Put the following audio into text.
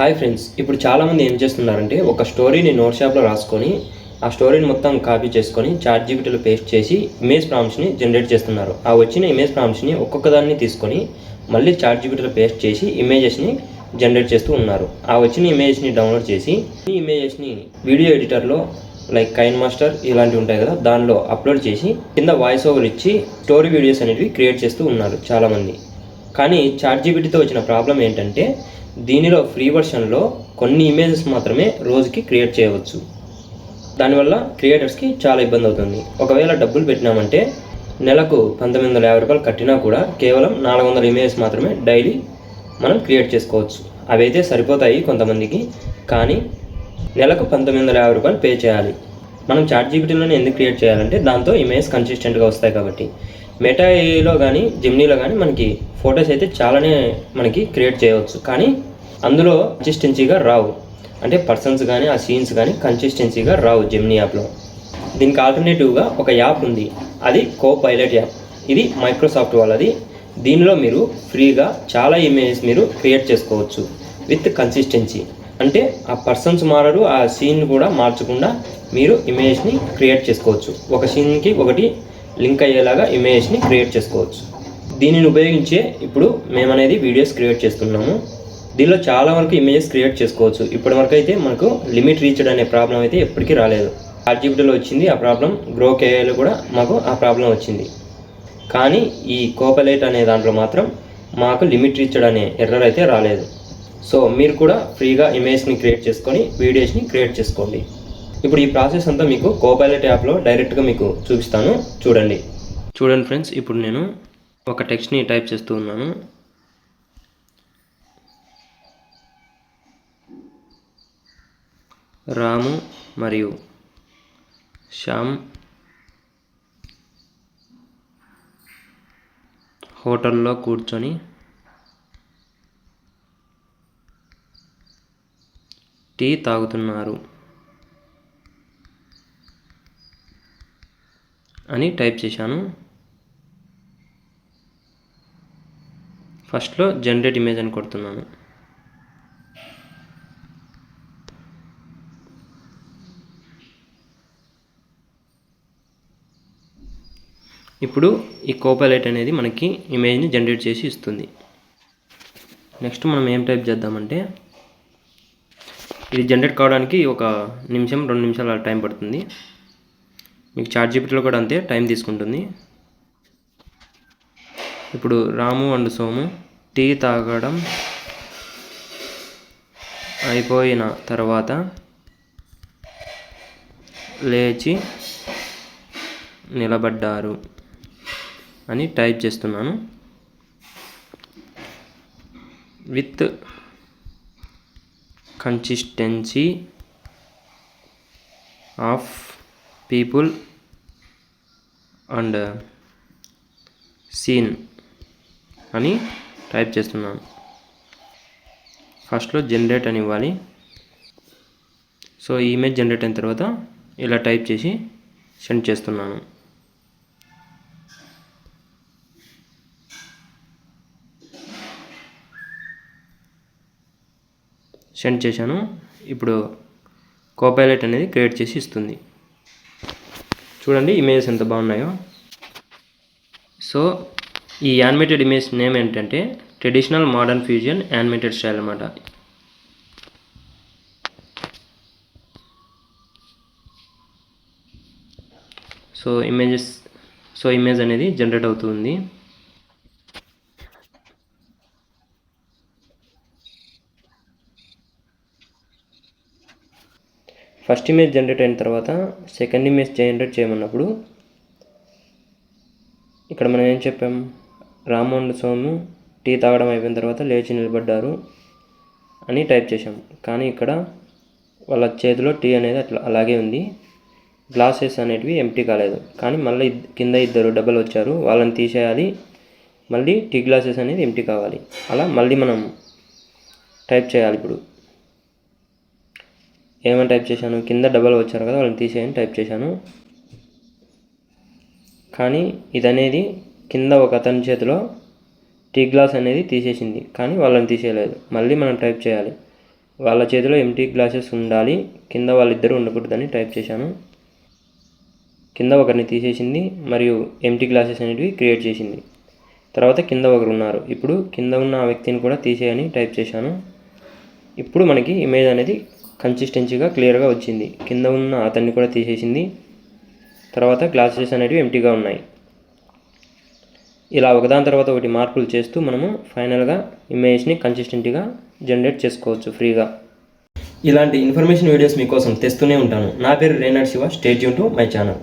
Hi friends ఇప్పుడు చాలామంది ఏం చేస్తున్నారంటే ఒక స్టోరీని నోట్ షాప్లో రాసుకొని ఆ స్టోరీని మొత్తం కాపీ చేసుకొని చాట్ జీబీటీలో పేస్ట్ చేసి ఇమేజ్ ప్రామ్స్ని జనరేట్ చేస్తున్నారు. ఆ వచ్చిన ఇమేజ్ ప్రామ్స్ని ఒక్కొక్క దాన్ని తీసుకొని మళ్ళీ చాట్ జీబీటీలో పేస్ట్ చేసి ఇమేజెస్ని జనరేట్ చేస్తూ ఉన్నారు. ఆ వచ్చిన ఇమేజెస్ని డౌన్లోడ్ చేసి ఈ ఇమేజెస్ని వీడియో ఎడిటర్లో లైక్ కైన్ మాస్టర్ ఇలాంటివి ఉంటాయి కదా దానిలో అప్లోడ్ చేసి కింద వాయిస్ ఓవర్ ఇచ్చి స్టోరీ వీడియోస్ అనేవి క్రియేట్ చేస్తూ ఉన్నారు చాలామంది. కానీ చాట్ జీబీటీతో వచ్చిన ప్రాబ్లం ఏంటంటే దీనిలో ఫ్రీ వర్షన్లో కొన్ని ఇమేజెస్ మాత్రమే రోజుకి క్రియేట్ చేయవచ్చు. దానివల్ల క్రియేటర్స్కి చాలా ఇబ్బంది అవుతుంది. ఒకవేళ డబ్బులు పెట్టినామంటే నెలకు పంతొమ్మిది వందల యాభై రూపాయలు కట్టినా కూడా కేవలం నాలుగు వందల ఇమేజెస్ మాత్రమే డైలీ మనం క్రియేట్ చేసుకోవచ్చు. అవైతే సరిపోతాయి కొంతమందికి కానీ నెలకు పంతొమ్మిది వందల యాభై రూపాయలు పే చేయాలి. మనం చాట్ జీపీటీలోనే ఎందుకు క్రియేట్ చేయాలంటే దాంతో ఇమేజ్ కన్సిస్టెంట్గా వస్తాయి కాబట్టి. మెటా కానీ జిమ్నీలో కానీ మనకి ఫొటోస్ అయితే చాలానే మనకి క్రియేట్ చేయవచ్చు. కానీ అందులో కన్సిస్టెన్సీగా రావు. అంటే పర్సన్స్ కానీ ఆ సీన్స్ కానీ కన్సిస్టెన్సీగా రావు జెమ్నీ యాప్లో దీనికి ఆల్టర్నేటివ్గా ఒక యాప్ ఉంది. అది కో పైలట్ యాప్. ఇది మైక్రోసాఫ్ట్ వాళ్ళది. దీనిలో మీరు ఫ్రీగా చాలా ఇమేజెస్ మీరు క్రియేట్ చేసుకోవచ్చు విత్ కన్సిస్టెన్సీ అంటే ఆ పర్సన్స్ మారరు ఆ సీన్ కూడా మార్చకుండా మీరు ఇమేజ్ని క్రియేట్ చేసుకోవచ్చు. ఒక సీన్కి ఒకటి లింక్ అయ్యేలాగా ఇమేజ్ని క్రియేట్ చేసుకోవచ్చు. దీనిని ఉపయోగించే ఇప్పుడు మేమనేది వీడియోస్ క్రియేట్ చేస్తున్నాము. దీనిలో చాలా వరకు ఇమేజెస్ క్రియేట్ చేసుకోవచ్చు. ఇప్పటి వరకు అయితే మనకు లిమిట్ రీచ్డ్ అనే ప్రాబ్లం అయితే ఎప్పటికీ రాలేదు. ఆర్జీబీటీలో వచ్చింది ఆ ప్రాబ్లం గ్రో కేఏలో కూడా మాకు ఆ ప్రాబ్లం వచ్చింది. కానీ ఈ కోపలైట్ అనే దాంట్లో మాత్రం మాకు లిమిట్ రీచ్డ్ అనే ఎర్రర్ అయితే రాలేదు. సో మీరు కూడా ఫ్రీగా ఇమేజ్ని క్రియేట్ చేసుకొని వీడియోస్ని క్రియేట్ చేసుకోండి. ఇప్పుడు ఈ ప్రాసెస్ అంతా మీకు కోపైలట్ యాప్లో డైరెక్ట్గా మీకు చూపిస్తాను. చూడండి. చూడండి ఫ్రెండ్స్ ఇప్పుడు నేను ఒక టెక్స్ట్ని టైప్ చేస్తూ ఉన్నాను. రాము మరియు శ్యామ్ హోటల్లో కూర్చొని టీ తాగుతున్నారు. అని టైప్ చేశాను. ఫస్ట్లో జనరేట్ ఇమేజ్ అని కొడుతున్నాను. ఇప్పుడు ఈ కోపైలైట్ అనేది మనకి ఇమేజ్ని జనరేట్ చేసి ఇస్తుంది. నెక్స్ట్ మనం ఏం టైప్ చేద్దామంటే ఇది జనరేట్ కావడానికి ఒక నిమిషం రెండు నిమిషాలు అలా టైం పడుతుంది. మీకు చార్ట్ జీపీటీలో కూడా అంతే టైం తీసుకుంటుంది. ఇప్పుడు రాము అండ్ సోము టీ తాగడం అయిపోయిన తర్వాత లేచి నిలబడ్డారు అని టైప్ చేస్తున్నాను. With consistency of people and scene అని టైప్ చేస్తున్నాను ఫస్ట్లో జనరేట్ అని ఇవ్వాలి. సో ఈ ఇమేజ్ జనరేట్ అయిన తర్వాత ఇలా టైప్ చేసి సెండ్ చేస్తున్నాను. సెండ్ చేశాను. ఇప్పుడు కోపైలట్ అనేది క్రియేట్ చేసి ఇస్తుంది. చూడండి ఇమేజెస్ ఎంత బాగున్నాయో. సో ఈ యానిమేటెడ్ ఇమేజ్ నేమ్ ఏంటంటే traditional modern fusion animated style అనమాట సో ఇమేజెస్ సో ఇమేజ్ అనేది జనరేట్ అవుతుంది. ఫస్ట్ ఇమేజ్ జనరేట్ అయిన తర్వాత సెకండ్ ఇమేజ్ జనరేట్ చేయమన్నప్పుడు ఇక్కడ మనం ఏం చెప్పాం? రామోహన్ సోము టీ తాగడం అయిపోయిన తర్వాత లేచి నిలబడ్డారు అని టైప్ చేసాం కానీ ఇక్కడ వాళ్ళ చేతిలో టీ అనేది అట్లా అలాగే ఉంది. గ్లాసెస్ అనేటివి ఎంటీ కాలేదు. కానీ మళ్ళీ కింద ఇద్దరు డబ్బులు వచ్చారు. వాళ్ళని తీసేయాలి. మళ్ళీ టీ గ్లాసెస్ అనేది ఎంటీ కావాలి. అలా మళ్ళీ మనం టైప్ చేయాలి ఇప్పుడు. ఏమని టైప్ చేశాను? కింద డబల్ వచ్చారు కదా వాళ్ళని తీసేయని టైప్ చేశాను. కానీ ఇదనేది కింద ఒక అతని చేతిలో టీ గ్లాస్ అనేది తీసేసింది. కానీ వాళ్ళని తీసేయలేదు. మళ్ళీ మనం టైప్ చేయాలి. వాళ్ళ చేతిలో ఎంటీ గ్లాసెస్ ఉండాలి. కింద వాళ్ళిద్దరూ ఉండకూడదని టైప్ చేశాను. కింద ఒకరిని తీసేసింది మరియు ఎంటీ గ్లాసెస్ అనేటివి క్రియేట్ చేసింది. తర్వాత కింద ఒకరు ఉన్నారు. ఇప్పుడు కింద ఉన్న ఆ వ్యక్తిని కూడా తీసేయని టైప్ చేశాను. ఇప్పుడు మనకి ఇమేజ్ అనేది కన్సిస్టెన్సీగా క్లియర్గా వచ్చింది. కింద ఉన్న అతన్ని కూడా తీసేసింది. తర్వాత గ్లాసెస్ అనేటివి ఎంటీగా ఉన్నాయి. ఇలా ఒకదాని తర్వాత ఒకటి మార్పులు చేస్తూ మనము ఫైనల్గా ఇమేజ్ని కన్సిస్టెంట్గా జనరేట్ చేసుకోవచ్చు ఫ్రీగా ఇలాంటి ఇన్ఫర్మేషన్ వీడియోస్ మీకోసం తెస్తూనే ఉంటాను. నా పేరు రేనాడ్ శివ. స్టేట్ యూన్ టు మై ఛానల్